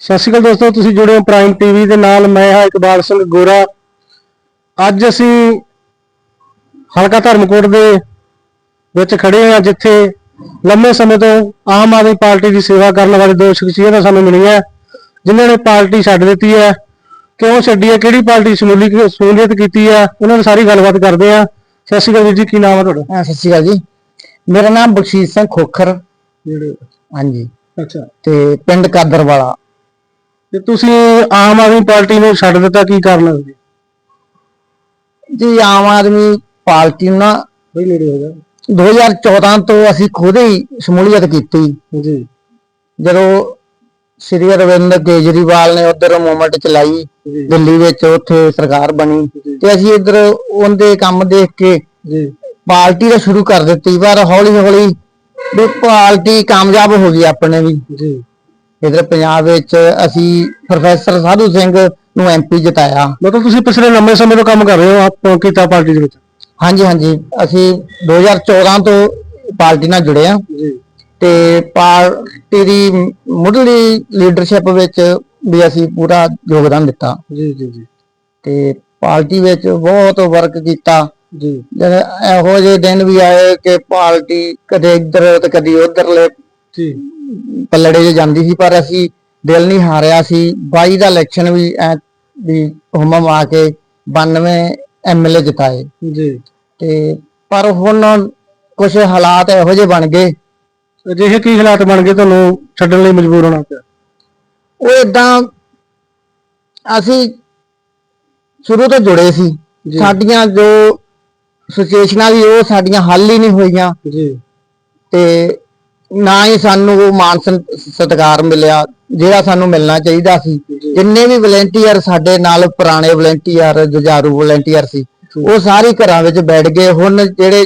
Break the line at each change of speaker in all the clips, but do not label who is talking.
ਸਤਿ ਸ਼੍ਰੀ ਅਕਾਲ ਦੋਸਤੋ ਤੁਸੀਂ ਜੁੜੇ ਹੋ ਪ੍ਰਾਈਮ ਟੀਵੀ ਦੇ ਨਾਲ ਮੈਂ ਹਾਂ ਇਕਬਾਲ ਸਿੰਘ ਗੋਰਾ। ਅੱਜ ਅਸੀਂ ਹਲਕਾ ਧਰਮਕੋਟ ਦੇ ਵਿੱਚ ਖੜੇ ਹਾਂ ਜਿੱਥੇ ਲੰਮੇ ਸਮੇਂ ਤੋਂ ਆਮ ਆਦਮੀ ਪਾਰਟੀ ਦੀ ਸੇਵਾ ਕਰਨ ਵਾਲੇ ਦੋ ਸ਼ਖਸੀਅਤਾਂ ਸਾਨੂੰ ਮਿਲੀਆਂ ਜਿਨ੍ਹਾਂ ਨੇ ਪਾਰਟੀ ਛੱਡ ਦਿੱਤੀ ਹੈ। ਕਿਉਂ ਛੱਡੀ ਹੈ? ਕਿਹੜੀ ਪਾਰਟੀ ਸ਼ਮੂਲੀ ਸ਼ਮੂਲੀਅਤ ਕੀਤੀ ਹੈ? ਉਹਨਾਂ ਨਾਲ ਸਾਰੀ ਗੱਲਬਾਤ ਕਰਦੇ ਹਾਂ। ਸਤਿ ਸ਼੍ਰੀ ਅਕਾਲ ਵੀਰ ਜੀ ਕੀ ਨਾਮ ਹੈ ਤੁਹਾਡਾ?
ਹਾਂ ਸਤਿ ਸ਼੍ਰੀ ਅਕਾਲ ਜੀ। ਮੇਰਾ ਨਾਮ ਬਖਸ਼ੀਸ਼ ਸਿੰਘ ਖੋਖਰ।
ਜਿਹੜੇ
ਹਾਂਜੀ।
ਅੱਛਾ।
ਤੇ ਪਿੰਡ ਕਾਦਰਵਾਲਾ।
ਤੇ ਤੁਸੀਂ ਆਮ ਆਦਮੀ ਪਾਰਟੀ ਨੂੰ ਛੱਡ ਦਿੱਤਾ ਕੀ ਕਾਰਨ ਹੈ? ਜੀ
ਆਮ ਆਦਮੀ ਪਾਰਟੀ ਨੂੰ ਨਾ
ਬਈ ਨੇੜੇ ਹੋ ਗਿਆ
2014 ਤੋਂ ਅਸੀਂ ਖੁਦ ਹੀ ਸ਼ਮੂਲੀਅਤ ਕੀਤੀ।
ਜੀ।
ਜਦੋਂ ਸ੍ਰੀ ਅਰਵਿੰਦ ਕੇਜਰੀਵਾਲ ਨੇ ਉਧਰ ਮੂਵਮੈਂਟ ਚਲਾਈ ਦਿੱਲੀ ਵਿੱਚ ਉੱਥੇ ਸਰਕਾਰ ਬਣੀ। ਤੇ ਅਸੀਂ ਇੱਧਰ ਉਹਦੇ ਕੰਮ ਦੇਖ ਕੇ
ਜੀ।
ਪਾਰਟੀ ਦਾ ਸ਼ੁਰੂ ਕਰ ਦਿੱਤੀ ਪਰ ਹੌਲੀ ਹੌਲੀ ਵੀ ਪਾਰਟੀ ਕਾਮਯਾਬ ਹੋ ਗਈ ਆਪਣੇ ਵੀ।
ਜੀ।
ਇਧਰ ਪੰਜਾਬ ਵਿੱਚ ਅਸੀਂ ਪ੍ਰੋਫੈਸਰ ਸਾਧੂ ਸਿੰਘ ਨੂੰ ਐਮਪੀ ਜਿਤਾਇਆ।
ਮਤਲਬ ਤੁਸੀਂ ਪਿਛਲੇ ਲੰਮੇ ਸਮੇਂ ਤੋਂ ਕੰਮ ਕਰ ਰਹੇ ਹੋ ਆਪ ਕੀਤਾ ਪਾਰਟੀ ਦੇ ਵਿੱਚ?
ਹਾਂਜੀ ਹਾਂਜੀ। ਅਸੀਂ 2014 ਤੋਂ ਪਾਰਟੀ ਨਾਲ ਜੁੜੇ ਆ
ਜੀ।
ਤੇ ਪਾਰਟੀ ਦੀ ਮੁੱਢਲੀ ਲੀਡਰਸ਼ਿਪ ਵਿੱਚ ਵੀ ਅਸੀਂ ਪੂਰਾ ਯੋਗਦਾਨ ਦਿੱਤਾ।
ਜੀ ਜੀ ਜੀ।
ਤੇ ਪਾਰਟੀ ਵਿੱਚ ਬਹੁਤ ਵਰਕ ਕੀਤਾ।
ਜੀ।
ਇਹੋ ਜਿਹੇ ਦਿਨ ਵੀ ਆਏ ਕਿ ਪਾਰਟੀ ਕਦੇ ਇੱਧਰ ਤੇ ਕਦੀ ਉੱਧਰਲੇ
ਜੀ।
ਪੱਲੜੇ 'ਚ ਜਾਂਦੀ ਸੀ ਪਰ ਅਸੀਂ ਦਿਲ ਨਹੀਂ ਹਾਰਿਆ ਸੀ। 22 ਦਾ ਇਲੈਕਸ਼ਨ ਵੀ ਐ ਵੀ ਹੁਮਮ ਆ ਕੇ 92 ਐਮਐਲਏ ਜਿਤਾਏ।
ਜੀ।
ਤੇ ਪਰ ਹੁਣ ਕੁਝ ਹਾਲਾਤ ਇਹੋ ਜਿਹੇ ਬਣ ਗਏ।
ਅਜਿਹੇ ਕੀ ਹਾਲਾਤ ਬਣ ਗਏ ਤੁਹਾਨੂੰ ਛੱਡਣ ਲਈ ਮਜਬੂਰ ਹੋਣਾ ਪਿਆ?
ਉਹ ਇਦਾਂ ਅਸੀਂ ਸ਼ੁਰੂ ਤੋਂ ਜੁੜੇ ਸੀ। ਸਾਡੀਆਂ ਜੋ ਸਿਚੁਏਸ਼ਨਾਂ ਵੀ ਉਹ ਸਾਡੀਆਂ ਹੱਲ ਹੀ ਨਹੀਂ ਹੋਈਆਂ।
ਜੀ।
ਤੇ ਨਾ ਹੀ ਸਾਨੂੰ ਉਹ ਮਾਨ ਸਤਿਕਾਰ ਮਿਲਿਆ ਜਿਹੜਾ ਸਾਨੂੰ ਮਿਲਣਾ ਚਾਹੀਦਾ ਸੀ। ਜਿੰਨੇ ਵੀ ਵਲੰਟੀਅਰ ਸਾਡੇ ਨਾਲ ਪੁਰਾਣੇ ਵਲੰਟੀਅਰ ਜੁਝਾਰੂ ਵਲੰਟੀਅਰ ਸੀ ਉਹ ਸਾਰੇ ਘਰਾਂ ਵਿੱਚ ਬੈਠ ਗਏ। ਹੁਣ ਜਿਹੜੇ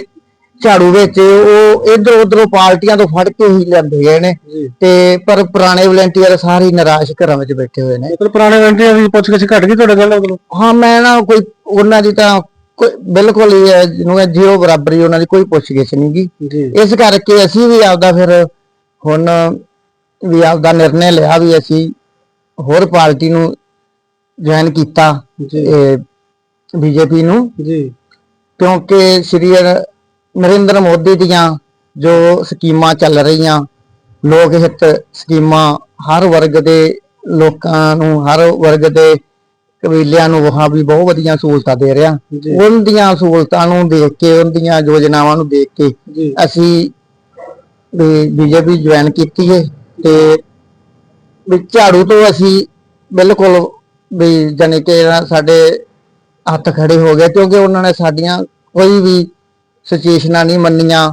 ਝਾੜੂ ਵਿੱਚ ਉਹ ਇਧਰ ਉਧਰੋਂ ਪਾਰਟੀਆਂ ਤੋਂ ਫੜ ਕੇ ਹੀ ਲੈਂਦੇ ਗਏ ਨੇ। ਤੇ ਪਰ ਪੁਰਾਣੇ ਵਲੰਟੀਅਰ ਸਾਰੇ ਨਿਰਾਸ਼ ਘਰਾਂ ਵਿੱਚ ਬੈਠੇ ਹੋਏ ਨੇ।
ਮਤਲਬ ਪੁਰਾਣੇ ਵੰਟੀਆਂ ਦੀ ਪੁੱਛ ਗਿੱਛ ਘਟ ਗਈ ਤੁਹਾਡੇ ਮਤਲਬ
ਹਾਂ ਮੈਂ ਨਾ ਕੋਈ ਉਹਨਾਂ ਦੀ ਤਾਂ ਕੋਈ ਬਿਲਕੁਲ ਹੀ ਹੈ, ਜਿਹਨੂੰ ਜੀਰੋ ਬਰਾਬਰੀ ਉਹਨਾਂ ਦੀ ਕੋਈ ਪੁੱਛਗਿੱਛ ਨਹੀਂ ਗੀ।
ਜੀ।
ਇਸ ਕਰਕੇ ਅਸੀਂ ਵੀ ਆਪਦਾ ਫਿਰ ਹੁਣ ਵੀ ਆਪਦਾ ਨਿਰਣੇ ਲਿਆ ਵੀ ਅਸੀਂ ਹੋਰ ਪਾਰਟੀ ਨੂੰ ਜੁਆਇਨ ਕੀਤਾ ਬੀਜੇਪੀ ਨੂੰ।
ਜੀ।
ਕਿਉਂਕਿ ਸ਼੍ਰੀ ਨਰਿੰਦਰ ਮੋਦੀ ਦੀਆਂ ਜੋ ਸਕੀਮਾਂ ਚੱਲ ਰਹੀਆਂ ਲੋਕ ਹਿੱਤ ਸਕੀਮਾਂ ਹਰ ਵਰਗ ਦੇ ਲੋਕਾਂ ਨੂੰ ਹਰ ਵਰਗ ਦੇ ਕਬੀਲਿਆਂ ਨੂੰ ਵਹਾ ਵੀ ਬਹੁਤ ਵਧੀਆ ਸਹੂਲਤਾਂ ਦੇ ਰਿਹਾ।
ਜੀ।
ਉਹਨਾਂ ਦੀਆਂ ਸਹੂਲਤਾਂ ਨੂੰ ਦੇਖ ਕੇ ਉਹਨਾਂ ਦੀਆਂ ਯੋਜਨਾਵਾਂ ਨੂੰ ਦੇਖ ਕੇ ਅਸੀਂ ਬੀਜੇਪੀ ਜੁਆਇਨ ਕੀਤੀ ਹੈ ਤੇ ਵੀ ਝਾੜੂ ਤੋਂ ਅਸੀਂ ਬਿਲਕੁਲ ਵੀ ਜਾਣੀ ਕਿ ਸਾਡੇ ਹੱਥ ਖੜੇ ਹੋ ਗਏ ਕਿਉਂਕਿ ਉਹਨਾਂ ਨੇ ਸਾਡੀਆਂ ਕੋਈ ਵੀ ਸਿਚੁਏਸ਼ਨਾਂ ਨਹੀਂ ਮੰਨੀਆਂ।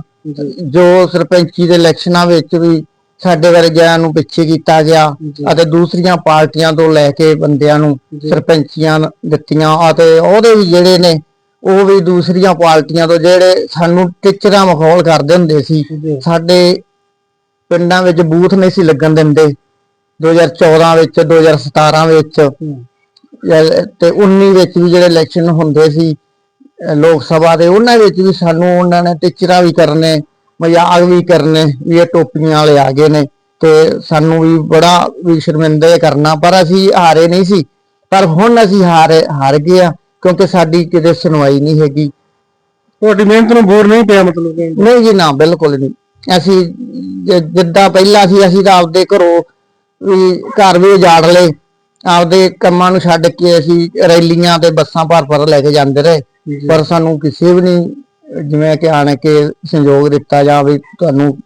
ਜੋ ਸਰਪੰਚੀ ਦੇ ਇਲੈਕਸ਼ਨਾਂ ਵਿੱਚ ਵੀ ਸਾਡੇ ਵਰਗਿਆਂ ਨੂੰ ਪਿੱਛੇ ਕੀਤਾ ਗਿਆ। ਅਤੇ ਦੂਸਰੀਆਂ ਪਾਰਟੀਆਂ ਤੋਂ ਲੈ ਕੇ ਬੰਦਿਆਂ ਨੂੰ। ਸਰਪੰਚੀਆਂ ਦਿੱਤੀਆਂ ਅਤੇ ਉਹਦੇ ਵੀ ਜਿਹੜੇ ਨੇ ਉਹ ਵੀ ਦੂਸਰੀਆਂ ਪਾਰਟੀਆਂ ਤੋਂ ਜਿਹੜੇ ਸਾਨੂੰ ਟਿਚਰਾ ਮਖੌਲ ਕਰਦੇ ਹੁੰਦੇ ਸੀ ਸਾਡੇ ਪਿੰਡਾਂ ਵਿੱਚ ਬੂਥ ਨਹੀਂ ਸੀ ਲੱਗਣ ਦਿੰਦੇ 2014 ਵਿੱਚ 2017 ਵਿੱਚ ਤੇ 19 ਵਿੱਚ ਵੀ ਜਿਹੜੇ ਇਲੈਕਸ਼ਨ ਹੁੰਦੇ ਸੀ ਲੋਕ ਸਭਾ ਦੇ ਉਹਨਾਂ ਵਿੱਚ ਵੀ ਸਾਨੂੰ ਉਹਨਾਂ ਨੇ ਟਿਚਰਾ ਵੀ ਕਰਨੇ ਮਜ਼ਾਕ ਵੀ ਕਰਨੇ ਵੀ ਇਹ ਟੋਪੀਆਂ ਵਾਲੇ ਆ ਗਏ ਨੇ ਤੇ ਸਾਨੂੰ ਵੀ ਬੜਾ ਵੀ ਸ਼ਰਮਿੰਦਾ ਕਰਨਾ ਪਰ ਅਸੀਂ ਹਾਰੇ ਨਹੀਂ ਸੀ। ਪਰ ਹੁਣ ਅਸੀਂ ਹਾਰੇ ਹਾਰ ਗਏ ਆ ਕਿਉਂਕਿ ਸਾਡੀ ਕਿਤੇ ਸੁਣਵਾਈ ਨਹੀਂ ਹੈਗੀ।
ਤੁਹਾਡੀ ਮਿਹਨਤ ਨੂੰ ਬੋਰ ਨਹੀਂ ਪਿਆ ਮਤਲਬ
ਨਹੀਂ ਜੀ ਨਾ ਬਿਲਕੁਲ ਨਹੀਂ। ਅਸੀਂ ਜਿੱਦਾਂ ਪਹਿਲਾਂ ਸੀ ਅਸੀਂ ਤਾਂ ਆਪਦੇ ਘਰੋਂ ਵੀ ਘਰ ਵੀ ਉਜਾੜ ਲਏ। ਆਪਦੇ ਕੰਮਾਂ ਨੂੰ ਛੱਡ ਕੇ ਅਸੀਂ ਰੈਲੀਆਂ ਤੇ ਬੱਸਾਂ ਭਰ ਭਰ ਲੈ ਕੇ ਜਾਂਦੇ ਰਹੇ। ਪਰ ਸਾਨੂੰ ਕਿਸੇ ਵੀ ਨਹੀਂ ਜਿਵੇਂ ਕਿ ਆਣ ਕੇ ਸੰਯੋਗ ਦਿੱਤਾ ਜਾਂ ਵੀ ਤੁਹਾਨੂੰ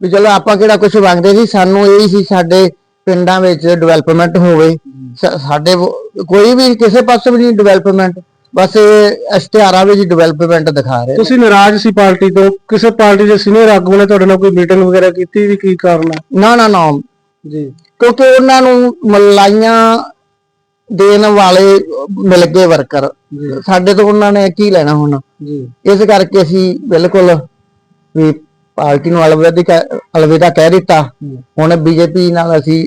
ਵੀ ਚਲੋ ਆਪਾਂ ਕਿਹੜਾ ਕੁਝ ਮੰਗਦੇ ਸੀ ਸਾਨੂੰ ਇਹ ਸੀ ਸਾਡੇ ਪਿੰਡਾਂ ਵਿੱਚ ਡਿਵੈਲਪਮੈਂਟ ਹੋਵੇ। ਸਾਡੇ ਕੋਈ ਵੀ ਕਿਸੇ ਪਾਸੇ ਵੀ ਨਹੀਂ ਡਿਵੈਲਪਮੈਂਟ ਬਸ ਇਸ਼ਤਿਹਾਰਾਂ ਵਿੱਚ ਡਿਵੈਲਪਮੈਂਟ ਦਿਖਾ ਰਹੇ
ਤੁਸੀਂ ਨਾਰਾਜ਼ ਸੀ ਪਾਰਟੀ ਤੋਂ? ਕਿਸੇ ਪਾਰਟੀ ਦੇ ਸੀਨੀਅਰ ਆਗੂ ਨੇ ਤੁਹਾਡੇ ਨਾਲ ਕੋਈ ਮੀਟਿੰਗ ਵਗੈਰਾ ਕੀਤੀ ਵੀ ਕੀ ਕਾਰਨ ਹੈ?
ਨਾ ਨਾ ਨਾ।
ਜੀ।
ਕਿਉਂਕਿ ਉਹਨਾਂ ਨੂੰ ਮਲਾਈਆਂ ਦੇਣ ਵਾਲੇ ਮਿਲ ਗਏ ਵਰਕਰ ਸਾਡੇ ਤੋਂ ਉਹਨਾਂ ਨੇ ਕੀ ਲੈਣਾ ਹੁਣ? ਇਸ ਕਰਕੇ ਅਸੀਂ ਬਿਲਕੁਲ ਵੀ ਪਾਰਟੀ ਨੂੰ ਅਲਵਿਦਾ ਅਲਵਿਦਾ ਕਹਿ ਦਿੱਤਾ। ਹੁਣ ਬੀਜੇਪੀ ਨਾਲ ਅਸੀਂ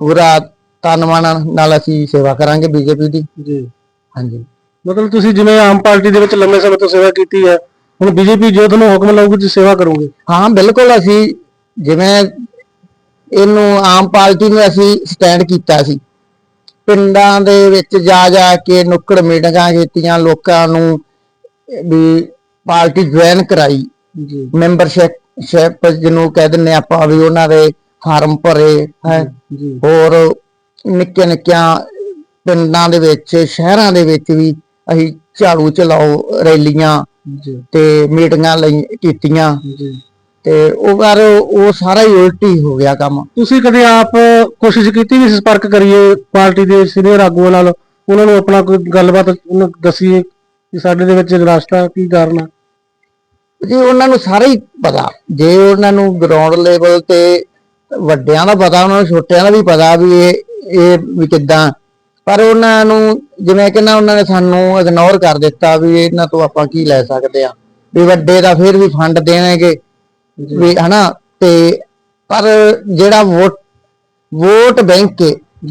ਪੂਰਾ ਤਨ ਮਨ ਨਾਲ ਅਸੀਂ ਸੇਵਾ ਕਰਾਂਗੇ ਬੀਜੇਪੀ ਦੀ।
ਜੀ।
ਹਾਂਜੀ।
ਮਤਲਬ ਤੁਸੀਂ ਜਿਵੇਂ ਆਮ ਪਾਰਟੀ ਦੇ ਵਿੱਚ ਲੰਮੇ ਸਮੇਂ ਤੋਂ ਸੇਵਾ ਕੀਤੀ ਹੈ ਹੁਣ ਬੀਜੇਪੀ ਜੋ ਤੁਹਾਨੂੰ ਹੁਕਮ ਲਾਊਗੀ ਤੁਸੀਂ ਸੇਵਾ ਕਰੋਗੇ।
ਹਾਂ ਬਿਲਕੁਲ ਅਸੀਂ ਜਿਵੇਂ ਇਹਨੂੰ ਆਮ ਪਾਰਟੀ ਨੂੰ ਅਸੀਂ ਸਟੈਂਡ ਕੀਤਾ ਸੀ। ਪਿੰਡਾਂ ਦੇ ਵਿੱਚ ਜਾ ਜਾ ਕੇ ਨੁੱਕੜ ਮੀਟਿੰਗਾਂ ਕੀਤੀਆਂ ਲੋਕਾਂ ਨੂੰ ਵੀ ਪਾਰਟੀ ਜੁਆਇਨ ਕਰਾਈ।
ਜੀ।
ਮੈਂਬਰਸ਼ਿਪ ਸ਼ਿਪ ਜਿਹਨੂੰ ਕਹਿ ਦਿੰਦੇ ਆਪਾਂ ਵੀ ਉਹਨਾਂ ਦੇ ਫਾਰਮ ਭਰੇ ਹੈ।
ਜੀ
ਹੋਰ ਨਿੱਕੀਆਂ ਨਿੱਕੀਆਂ ਪਿੰਡਾਂ ਦੇ ਵਿੱਚ ਸ਼ਹਿਰਾਂ ਦੇ ਵਿੱਚ ਵੀ ਅਸੀਂ ਝਾੜੂ ਚਲਾਓ ਰੈਲੀਆਂ ਤੇ ਮੀਟਿੰਗਾਂ ਲਈ ਕੀਤੀਆਂ। ਤੇ ਉਹ ਪਰ ਉਹ ਸਾਰਾ ਹੀ ਉਲਟੀ ਹੋ ਗਿਆ ਕੰਮ।
ਤੁਸੀਂ ਕਦੇ ਆਪ ਕੋਸ਼ਿਸ਼ ਕੀਤੀ ਵੀ ਸੰਪਰਕ ਕਰੀਏ, ਪਾਰਟੀ ਦੇ ਸੀਨੀਅਰ ਆਗੂਆਂ ਨਾਲ, ਉਹਨਾਂ ਨੂੰ ਆਪਣਾ ਕੋਈ ਗੱਲਬਾਤ ਉਹਨੂੰ ਦੱਸੀਏ ਕਿ ਸਾਡੇ ਦੇ ਵਿੱਚ ਨਿਰਾਸ਼ਤਾ ਕੀ ਕਾਰਨ ਆ।
ਜੀ, ਉਹਨਾਂ ਨੂੰ ਸਾਰਾ ਹੀ ਪਤਾ। ਜੇ ਉਹਨਾਂ ਨੂੰ ਗਰਾਊਂਡ ਲੈਵਲ ਤੇ ਵੱਡਿਆਂ ਦਾ ਪਤਾ, ਉਹਨਾਂ ਨੂੰ ਛੋਟਿਆਂ ਦਾ ਵੀ ਪਤਾ ਵੀ ਇਹ ਇਹ ਵੀ ਕਿੱਦਾਂ। ਪਰ ਉਹਨਾਂ ਨੂੰ, ਜਿਵੇਂ ਕਿ ਨਾ ਉਹਨਾਂ ਨੇ ਸਾਨੂੰ ਇਗਨੋਰ ਕਰ ਦਿੱਤਾ ਵੀ ਇਹਨਾਂ ਤੋਂ ਆਪਾਂ ਕੀ ਲੈ ਸਕਦੇ ਆ। ਵੀ ਵੱਡੇ ਦਾ ਫਿਰ ਵੀ ਫੰਡ ਦੇਣਗੇ, ਵੀ ਹਨਾ, ਤੇ ਪਰ ਜਿਹੜਾ ਵੋਟ ਵੋਟ ਬੈਂਕ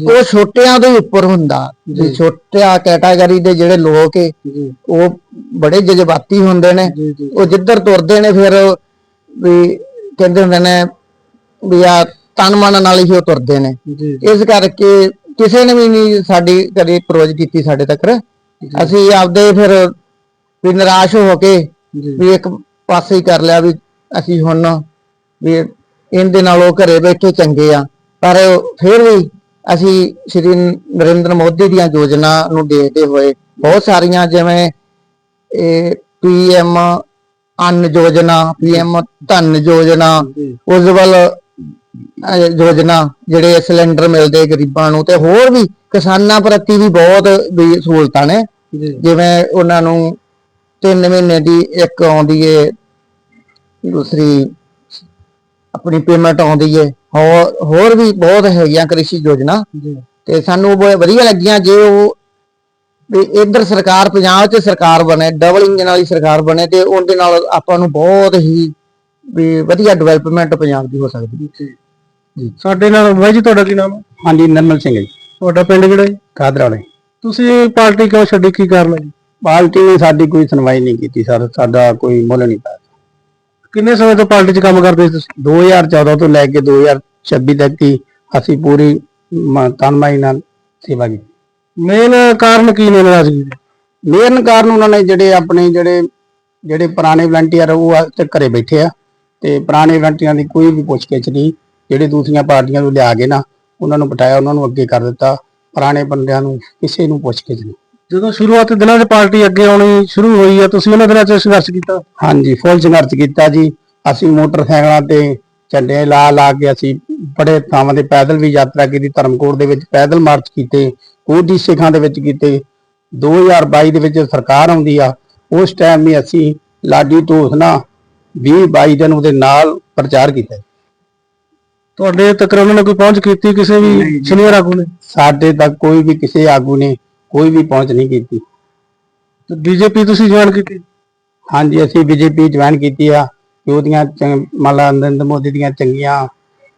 ਉਹ ਛੋਟਿਆਂ ਦੇ ਉੱਪਰ ਹੁੰਦਾ। ਵੀ ਛੋਟਿਆ ਕੈਟਾਗਰੀ ਦੇ ਜਿਹੜੇ ਲੋਕ
ਜੀ।
ਉਹ ਬੜੇ ਜਜ਼ਬਾਤੀ ਹੁੰਦੇ ਨੇ।
ਜੀ ਜੀ।
ਉਹ ਜਿੱਧਰ ਤੁਰਦੇ ਨੇ ਫਿਰ ਵੀ ਕਹਿੰਦੇ ਹੁੰਦੇ ਨੇ ਵੀ ਆ ਤਨ ਮਨ ਨਾਲ ਹੀ ਉਹ ਤੁਰਦੇ ਨੇ।
ਜੀ।
ਇਸ ਕਰਕੇ ਕਿਸੇ ਨੇ ਵੀ ਨਹੀਂ ਸਾਡੀ ਕਦੇ ਅਪਰੋਚ ਕੀਤੀ ਸਾਡੇ ਤੱਕ। ਅਸੀਂ ਆਪਦੇ ਫਿਰ ਵੀ ਨਿਰਾਸ਼ ਹੋ ਕੇ
ਜੀ।
ਵੀ ਇੱਕ ਪਾਸੇ ਹੀ ਕਰ ਲਿਆ ਵੀ ਅਸੀਂ ਹੁਣ ਵੀ ਇਹਦੇ ਨਾਲੋਂ ਘਰੇ ਬੈਠੇ ਚੰਗੇ ਆ। ਪਰ ਫਿਰ ਵੀ ਅਸੀਂ ਸ਼੍ਰੀ ਨਰਿੰਦਰ ਮੋਦੀ ਦੀਆਂ ਯੋਜਨਾ ਨੂੰ ਦੇਖਦੇ ਹੋਏ ਬਹੁਤ ਸਾਰੀਆਂ ਜਿਵੇਂ ਇਹ ਪੀਐਮ ਅੰਨ ਯੋਜਨਾ ਪੀਐਮ ਧਨ ਯੋਜਨਾ ਉਜਵਲ ਯੋਜਨਾ ਜਿਹੜੇ ਸਿਲੰਡਰ ਮਿਲਦੇ ਗਰੀਬਾਂ ਨੂੰ ਤੇ ਹੋਰ ਵੀ ਕਿਸਾਨਾਂ ਪ੍ਰਤੀ ਵੀ ਬਹੁਤ ਵੀ ਸਹੂਲਤਾਂ ਨੇ। ਜਿਵੇਂ ਉਹਨਾਂ ਨੂੰ 3 ਮਹੀਨੇ ਦੀ ਇੱਕ ਆਉਂਦੀ ਏ ਦੂਸਰੀ ਆਪਣੀ ਪੇਮੈਂਟ ਆਉਂਦੀ ਏ ਹੋਰ ਹੋਰ ਵੀ ਬਹੁਤ ਹੈਗੀਆਂ ਕ੍ਰਿਸ਼ੀ ਯੋਜਨਾ।
ਜੀ।
ਤੇ ਸਾਨੂੰ ਉਹ ਬਹੁਤ ਵਧੀਆ ਲੱਗੀਆਂ ਜੇ ਉਹ ਵੀ ਇੱਧਰ ਸਰਕਾਰ ਪੰਜਾਬ 'ਚ ਸਰਕਾਰ ਬਣੇ ਡਬਲ ਇੰਜਨ ਵਾਲੀ ਸਰਕਾਰ ਬਣੇ ਤੇ ਉਹਦੇ ਨਾਲ ਆਪਾਂ ਨੂੰ ਬਹੁਤ ਹੀ ਵੀ ਵਧੀਆ ਡਿਵੈਲਪਮੈਂਟ ਪੰਜਾਬ ਦੀ ਹੋ ਸਕਦੀ
ਜੀ। ਜੀ। ਸਾਡੇ ਨਾਲ ਬਾਈ ਜੀ ਤੁਹਾਡਾ ਕੀ ਨਾਮ ਹੈ?
ਹਾਂਜੀ ਨਰਮਲ ਸਿੰਘ ਜੀ।
ਤੁਹਾਡਾ ਪਿੰਡ ਕਿਹੜਾ ਜੀ
ਕਾਦਰ ਵਾਲੇ।
ਤੁਸੀਂ ਪਾਰਟੀ ਕਿਉਂ ਛੱਡੀ? ਕੀ ਕਾਰਨ ਹੈ ਜੀ?
ਪਾਰਟੀ ਨੇ ਸਾਡੀ ਕੋਈ ਸੁਣਵਾਈ ਨਹੀਂ ਕੀਤੀ ਸਰ। ਸਾਡਾ ਕੋਈ ਮੁੱਲ ਨਹੀਂ ਪਾਇਆ।
ਕਿੰਨੇ ਸਮੇਂ ਤੋਂ ਪਾਰਟੀ 'ਚ ਕੰਮ ਕਰਦੇ ਸੀ ਤੁਸੀਂ?
2014 ਤੋਂ ਲੈ ਕੇ 2026 ਤੱਕ ਹੀ ਅਸੀਂ ਪੂਰੀ ਮ- ਤਨਮਾਈ ਨਾਲ ਸੇਵਾ ਕੀਤੀ।
ਮੇਨ ਕਾਰਨ ਕੀ ਨੇ ਨਾਰਾਜ਼ਗੀ ਦੇ
ਮੇਨ ਕਾਰਨ ਉਹਨਾਂ ਨੇ ਜਿਹੜੇ ਆਪਣੇ ਜਿਹੜੇ ਜਿਹੜੇ ਪੁਰਾਣੇ ਵਲੰਟੀਅਰ ਉਹ ਅੱਜ ਤੱਕ ਘਰੇ ਬੈਠੇ ਆ ਤੇ ਪੁਰਾਣੇ ਵਲੰਟੀਅਰਾਂ ਦੀ ਕੋਈ ਵੀ ਪੁੱਛਗਿੱਛ ਨਹੀਂ ਜਿਹੜੇ ਦੂਸਰੀਆਂ ਪਾਰਟੀਆਂ ਤੋਂ ਲਿਆ ਕੇ ਨਾ ਉਹਨਾਂ ਨੂੰ ਬਿਠਾਇਆ ਉਹਨਾਂ ਨੂੰ ਅੱਗੇ ਕਰ ਦਿੱਤਾ। ਪੁਰਾਣੇ ਬੰਦਿਆਂ ਨੂੰ ਕਿਸੇ ਨੂੰ ਪੁੱਛਗਿੱਛ ਨਹੀਂ।
ਜਦੋਂ ਸ਼ੁਰੂਆਤੀ ਦਿਨਾਂ 'ਚ ਪਾਰਟੀ ਅੱਗੇ ਆਉਣੀ ਸ਼ੁਰੂ ਹੋਈ ਆ ਤੁਸੀਂ ਉਹਨਾਂ ਦਿਨਾਂ 'ਚ ਸੰਘਰਸ਼ ਕੀਤਾ?
ਹਾਂਜੀ ਫੁੱਲ ਸੰਘਰਸ਼ ਕੀਤਾ ਜੀ। ਅਸੀਂ ਮੋਟਰਸਾਈਕਲਾਂ ਤੇ ਝੰਡੇ ਲਾ ਲਾ ਕੇ ਅਸੀਂ ਬੜੇ ਥਾਵਾਂ ਤੇ ਪੈਦਲ ਵੀ ਯਾਤਰਾ ਕੀਤੀ ਧਰਮਕੋਟ ਦੇ ਵਿੱਚ ਪੈਦਲ ਮਾਰਚ ਕੀਤੇ ਕੋਟੀ ਸਿੱਖਾਂ ਦੇ ਵਿੱਚ ਕੀਤੇ। 2022 ਦੇ ਵਿੱਚ ਸਰਕਾਰ ਆਉਂਦੀ ਆ ਉਸ ਟਾਈਮ ਵੀ ਅਸੀਂ ਲਾਡੀ ਢੋਸਨਾ 20 22 ਦਿਨ ਉਹਦੇ ਨਾਲ ਪ੍ਰਚਾਰ ਕੀਤਾ।
ਤੁਹਾਡੇ ਤੱਕ ਉਹਨਾਂ ਨੇ ਕੋਈ ਪਹੁੰਚ ਕੀਤੀ ਕਿਸੇ ਵੀ ਸੀਨੀਅਰ ਆਗੂ ਨੇ
ਸਾਡੇ ਤੱਕ ਕੋਈ ਵੀ ਕਿਸੇ ਆਗੂ ਨੇ ਕੋਈ ਵੀ ਪਹੁੰਚ ਨਹੀਂ ਕੀਤੀ।
ਤੇ ਬੀਜੇਪੀ ਤੁਸੀਂ ਜੁਆਇਨ ਕੀਤੀ?
ਹਾਂਜੀ ਅਸੀਂ ਬੀਜੇਪੀ ਜੁਆਇਨ ਕੀਤੀ ਆ। ਕਿ ਉਹਦੀਆਂ ਚੰ- ਮੰਨ ਲਾ ਨਰਿੰਦਰ ਮੋਦੀ ਦੀਆਂ ਚੰਗੀਆਂ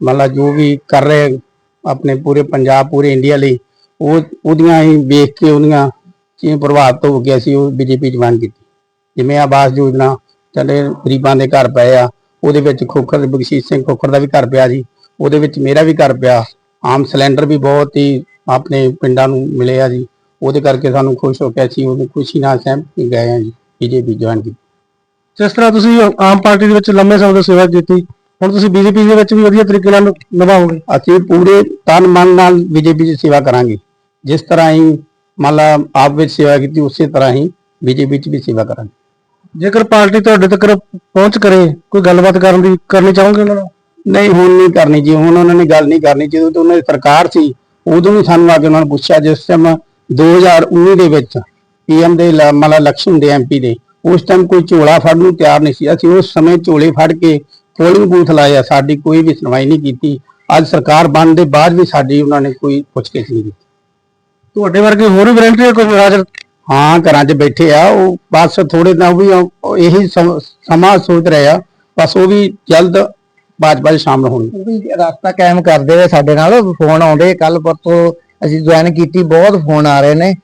ਮੰਨ ਲਾ ਜੋ ਵੀ ਕਰ ਰਹੇ ਆਪਣੇ ਪੂਰੇ ਪੰਜਾਬ ਪੂਰੇ ਇੰਡੀਆ ਲਈ ਉਹ ਉਹਦੀਆਂ ਹੀ ਵੇਖ ਕੇ ਉਹਦੀਆਂ ਚੀਜ਼ ਪ੍ਰਭਾਵਿਤ ਹੋ ਗਿਆ ਸੀ ਉਹ ਬੀਜੇਪੀ ਜੁਆਇਨ ਕੀਤੀ। ਜਿਵੇਂ ਆਵਾਸ ਯੋਜਨਾ ਚੱਲੇ ਗਰੀਬਾਂ ਦੇ ਘਰ ਪਏ ਆ ਉਹਦੇ ਵਿੱਚ ਖੋਖਰ ਬਖਸ਼ੀਸ਼ ਸਿੰਘ ਖੋਖਰ ਦਾ ਵੀ ਘਰ ਪਿਆ ਜੀ। ਉਹਦੇ ਵਿੱਚ ਮੇਰਾ ਵੀ ਘਰ ਪਿਆ। ਆਮ ਸਿਲੰਡਰ ਵੀ ਬਹੁਤ ਹੀ ਆਪਣੇ ਪਿੰਡਾਂ ਨੂੰ ਮਿਲੇ ਆ ਜੀ। ਉਹਦੇ ਕਰਕੇ ਸਾਨੂੰ ਖੁਸ਼ ਹੋ ਕੇ ਅਸੀਂ ਉਹਨੂੰ ਖੁਸ਼ੀ ਨਾਲ ਸਹਿਮ ਗਏ ਆ ਜੀ ਬੀਜੇਪੀ ਜੁਆਇਨ ਕੀਤੀ।
ਜਿਸ ਤਰ੍ਹਾਂ ਤੁਸੀਂ ਆਮ ਪਾਰਟੀ ਦੇ ਵਿੱਚ ਲੰਮੇ ਸਮੇਂ ਤੋਂ ਸੇਵਾ ਕੀਤੀ ਹੁਣ ਤੁਸੀਂ ਬੀਜੇਪੀ ਦੇ ਵਿੱਚ ਵੀ ਵਧੀਆ ਤਰੀਕੇ ਨਾਲ ਨਿਭਾਓਗੇ।
ਅਸੀਂ ਪੂਰੇ ਤਨ ਮਨ ਨਾਲ ਬੀਜੇਪੀ ਦੀ ਸੇਵਾ ਕਰਾਂਗੇ। ਜਿਸ ਤਰ੍ਹਾਂ ਹੀ ਮੰਨ ਲਾ ਆਪ ਵਿੱਚ ਸੇਵਾ ਕੀਤੀ ਉਸੇ ਤਰ੍ਹਾਂ ਹੀ ਬੀਜੇਪੀ 'ਚ ਵੀ ਸੇਵਾ ਕਰਾਂਗੇ।
ਜੇਕਰ ਪਾਰਟੀ ਤੁਹਾਡੇ ਤੱਕ ਪਹੁੰਚ ਕਰੇ ਕੋਈ ਗੱਲਬਾਤ ਕਰਨ ਦੀ ਕਰਨੀ ਚਾਹੋਗੇ ਉਹਨਾਂ ਨਾਲ?
ਨਹੀਂ ਹੁਣ ਨਹੀਂ ਕਰਨੀ ਜੀ ਹੁਣ ਉਹਨਾਂ ਨੇ ਗੱਲ ਨਹੀਂ ਕਰਨੀ। ਜਦੋਂ ਤੋਂ ਉਹਨਾਂ ਦੀ ਸਰਕਾਰ ਸੀ ਉਦੋਂ ਵੀ ਸਾਨੂੰ ਆ ਕੇ ਉਹਨਾਂ ਨੇ ਪੁੱਛਿਆ ਜਿਸ ਟਾਈਮ 2019 ਦੇ ਵਿੱਚ ਪੀਐਮ ਦੇ ਲ- ਮੰਨ ਲਾ ਇਲੈਕਸ਼ਨ ਦੇ ਐਮਪੀ ਦੇ ਉਸ ਟਾਈਮ ਕੋਈ ਝੋਲਾ ਫੜਨ ਨੂੰ ਤਿਆਰ ਨਹੀਂ ਸੀ। ਅਸੀਂ ਉਸ ਸਮੇਂ ਝੋਲੇ ਫੜ ਕੇ ਪੋਲਿੰਗ ਬੂਥ ਲਾਏ ਆ ਸਾਡੀ ਕੋਈ ਵੀ ਸੁਣਵਾਈ ਨਹੀਂ ਕੀਤੀ। ਅੱਜ ਸਰਕਾਰ ਬਣਨ ਦੇ ਬਾਅਦ ਵੀ ਸਾਡੀ ਉਹਨਾਂ ਨੇ ਕੋਈ ਪੁੱਛਗਿੱਛ ਨਹੀਂ ਕੀਤੀ।
ਤੁਹਾਡੇ ਵਰਗੇ ਹੋਰ ਵੀ ਵਲੰਟੀਅਰ ਕੋਈ ਨਾਰਾਜ਼
ਹਾਂ ਘਰਾਂ 'ਚ ਬੈਠੇ ਆ ਉਹ ਬਸ ਥੋੜੇ ਉਹ ਵੀ ਇਹੀ ਸਮ- ਸੋਚ ਰਹੇ ਆ ਬਸ ਉਹ ਵੀ ਜਲਦ ਭਾਜਪਾ 'ਚ ਸ਼ਾਮਲ ਹੋਣਗੇ।
ਉਹ ਵੀ ਰਸਤਾ ਕਾਇਮ ਕਰਦੇ ਸਾਡੇ ਨਾਲ ਫੋਨ ਆਉਂਦੇ ਕੱਲ ਪਰਸੋਂ ਅਸੀਂ ਜੁਆਇਨ ਕੀਤੀ ਬਹੁਤ ਫੋਨ ਆ ਰਹੇ ਨੇ।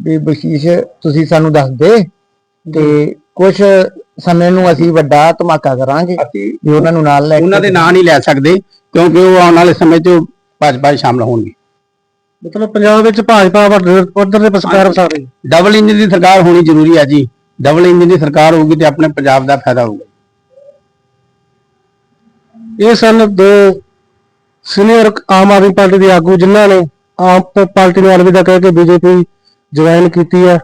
ਵੀ ਬਖਸ਼ੀਸ਼ ਤੁਸੀਂ ਸਾਨੂੰ ਦੱਸ ਦੇ ਤੇ ਕੁਝ ਸਮੇਂ ਨੂੰ ਅਸੀਂ ਵੱਡਾ ਧਮਾਕਾ ਕਰਾਂਗੇ ਵੀ ਉਹਨਾਂ ਨੂੰ ਨਾਲ ਲੈ ਕੇ
ਉਹਨਾਂ ਦੇ ਨਾਂ ਨਹੀਂ ਲੈ ਸਕਦੇ ਕਿਉਂਕਿ ਉਹ ਆਉਣ ਵਾਲੇ ਸਮੇਂ 'ਚ ਭਾਜਪਾ 'ਚ ਸ਼ਾਮਲ ਹੋਣਗੇ।
ਮਤਲਬ ਪੰਜਾਬ ਵਿੱਚ ਭਾਜਪਾ ਵੱਡੇ ਪੱਧਰ ਦੇ ਪਸਕਾਰ ਵਸਾ ਰਹੀ
ਡਬਲ ਇੰਜਨ ਦੀ ਸਰਕਾਰ ਹੋਣੀ ਜ਼ਰੂਰੀ ਹੈ ਜੀ। ਡਬਲ ਇੰਜਨ ਦੀ ਸਰਕਾਰ ਹੋਊਗੀ ਤੇ ਆਪਣੇ ਪੰਜਾਬ ਦਾ ਫਾਇਦਾ ਹੋਊਗਾ।
ਇਹ ਸਨ ਦੋ ਸੀਨੀਅਰ ਆਮ ਆਦਮੀ ਪਾਰਟੀ ਦੇ ਆਗੂ ਜਿਨ੍ਹਾਂ ਨੇ ਆਮ ਪਾਰਟੀ ਨੂੰ ਅਲਵਿਦਾ ਕਹਿ ਕੇ ਬੀਜੇਪੀ ਜੁਆਇਨ ਕੀਤੀ ਹੈ।